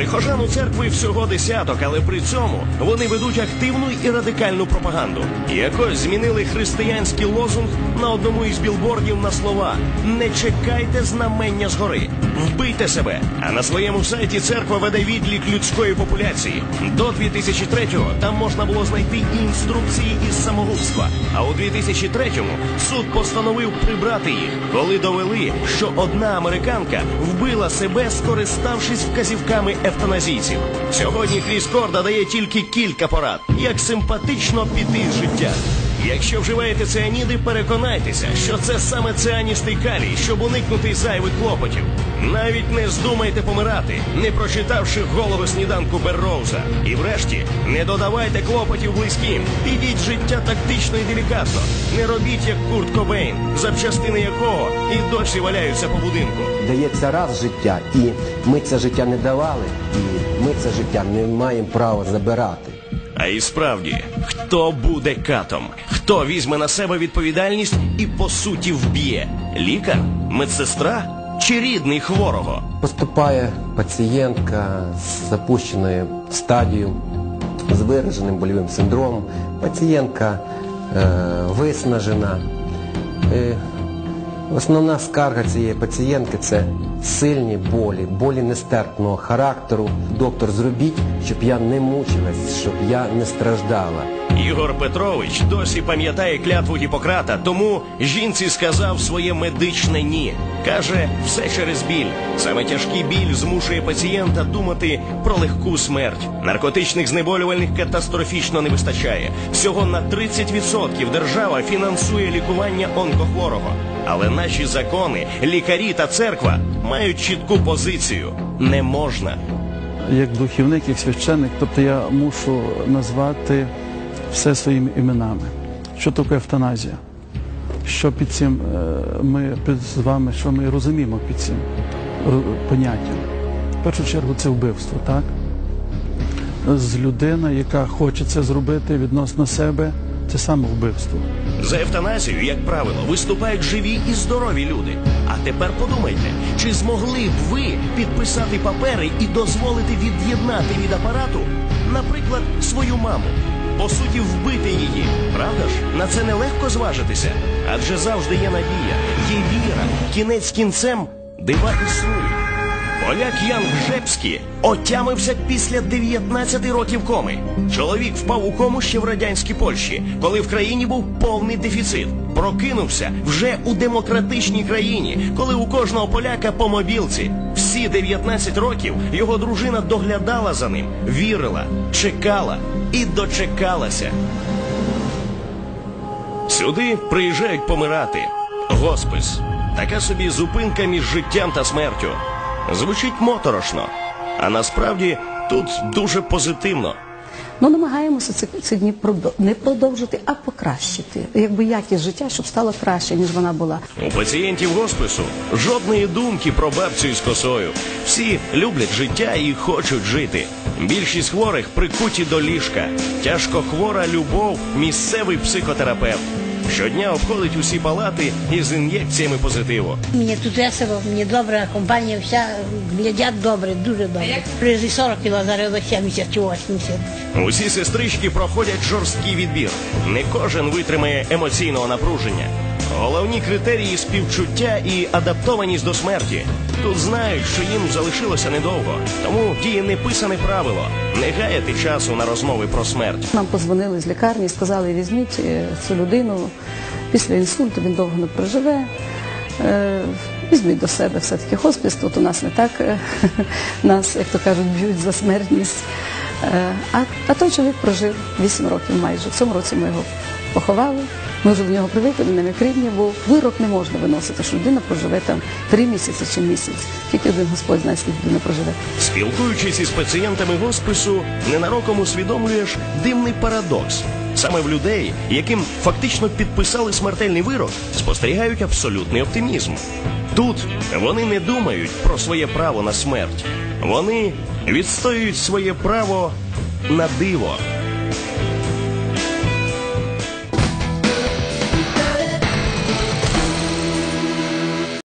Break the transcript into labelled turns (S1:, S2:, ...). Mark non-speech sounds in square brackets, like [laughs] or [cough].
S1: Прихожан у церкви всього десяток, але при цьому вони ведуть активну і радикальну пропаганду. Якось змінили християнський лозунг на одному із білбордів на слова Не чекайте знамення згори, вбийте себе. А на своєму сайті церква веде відлік людської популяції. До 2003-го там можна було знайти інструкції із самогубства. А у 2003-му суд постановив прибрати їх, коли довели, що одна американка вбила себе, скориставшись вказівками евтаназійців. Сьогодні Кріс Корда дає тільки кілька порад, як симпатично піти з життя. Якщо вживаєте цианіди, переконайтеся, що це саме цианістий калій, щоб уникнути зайвих клопотів. Навіть не здумайте помирати, не прочитавши голови сніданку Берроуза. І врешті не додавайте клопотів близьким. Підіть життя тактично і делікатно. Не робіть як Курт Кобейн, запчастини якого і досі валяються по будинку.
S2: Дається раз життя, і ми це життя не давали, і ми це життя не маємо права забирати.
S1: А і справді, хто буде катом? Хто візьме на себе відповідальність і по суті вб'є? Лікар, медсестра чи рідний хворого?
S2: Поступає пацієнтка з запущеною стадією, з вираженим больовим синдромом. Пацієнтка е, виснажена. Е, основна скарга цієї пацієнтки це сильні болі, болі нестерпного характеру. Доктор, зробіть, щоб я не мучилась, щоб я не страждала.
S1: Ігор Петрович досі пам'ятає клятву Гіппократа, тому жінці сказав своє медичне ні. Каже, все через біль. Саме тяжкий біль змушує пацієнта думати про легку смерть. Наркотичних знеболювальних катастрофічно не вистачає. Всього на 30% держава фінансує лікування онкохворого. Але наші закони, лікарі та церква мають чітку позицію: не можна.
S3: як духівник, як священник, тобто я мушу назвати все своїми іменами. Що таке евтаназія? Що під цим е, ми під з вами, що ми розуміємо під цим поняттям? В першу чергу це вбивство, так? З людина, яка хоче це зробити відносно себе, це самовбивство.
S1: За евтаназію, як правило, виступають живі і здорові люди. А тепер подумайте, чи змогли б ви підписати папери і дозволити від'єднати від апарату, наприклад, свою маму? По суті, вбити її, правда ж? На це нелегко зважитися, адже завжди є надія, є віра, кінець кінцем дива існують. Поляк Ян Гжепський отямився після 19 років коми. Чоловік впав у кому ще в радянській Польщі, коли в країні був повний дефіцит. Прокинувся вже у демократичній країні, коли у кожного поляка по мобілці. Всі 19 років його дружина доглядала за ним, вірила, чекала і дочекалася. Сюди приїжджають помирати. Госпис. Така собі зупинка між життям та смертю. Звучить моторошно, а насправді тут дуже позитивно.
S4: Ну, намагаємося ці, ці дні не продовжити, а покращити. Якби якість життя, щоб стало краще, ніж вона була.
S1: У пацієнтів госпису жодної думки про бабцю із косою. Всі люблять життя і хочуть жити. Більшість хворих прикуті до ліжка. Тяжко хвора любов, місцевий психотерапевт. Щодня обходить усі палати із ін'єкціями позитиву.
S5: Мені тут весело, мені добре, компанія вся глядять добре, дуже добре. При 40 кіло, зараз до 70 чи 80.
S1: Усі сестрички проходять жорсткий відбір. Не кожен витримає емоційного напруження. Головні критерії співчуття і адаптованість до смерті. Тут знають, що їм залишилося недовго, тому діє неписане правило не гаяти часу на розмови про смерть.
S4: Нам позвонили з лікарні сказали, візьміть е, цю людину після інсульту, він довго не проживе. Е, Візьміть до себе все-таки хоспіс, тут у нас не так е, [laughs] нас, як то кажуть, б'ють за смертність. А, а той чоловік прожив 8 років майже. В цьому році ми його поховали. Ми вже в нього привикли, на крівні був. Вирок не можна виносити, що людина проживе там 3 місяці чи місяць. Тільки один Господь знає, скільки людина проживе.
S1: Спілкуючись із пацієнтами госпису, ненароком усвідомлюєш дивний парадокс. Саме в людей, яким фактично підписали смертельний вирок, спостерігають абсолютний оптимізм. Тут вони не думають про своє право на смерть. Вони відстоюють своє право на диво.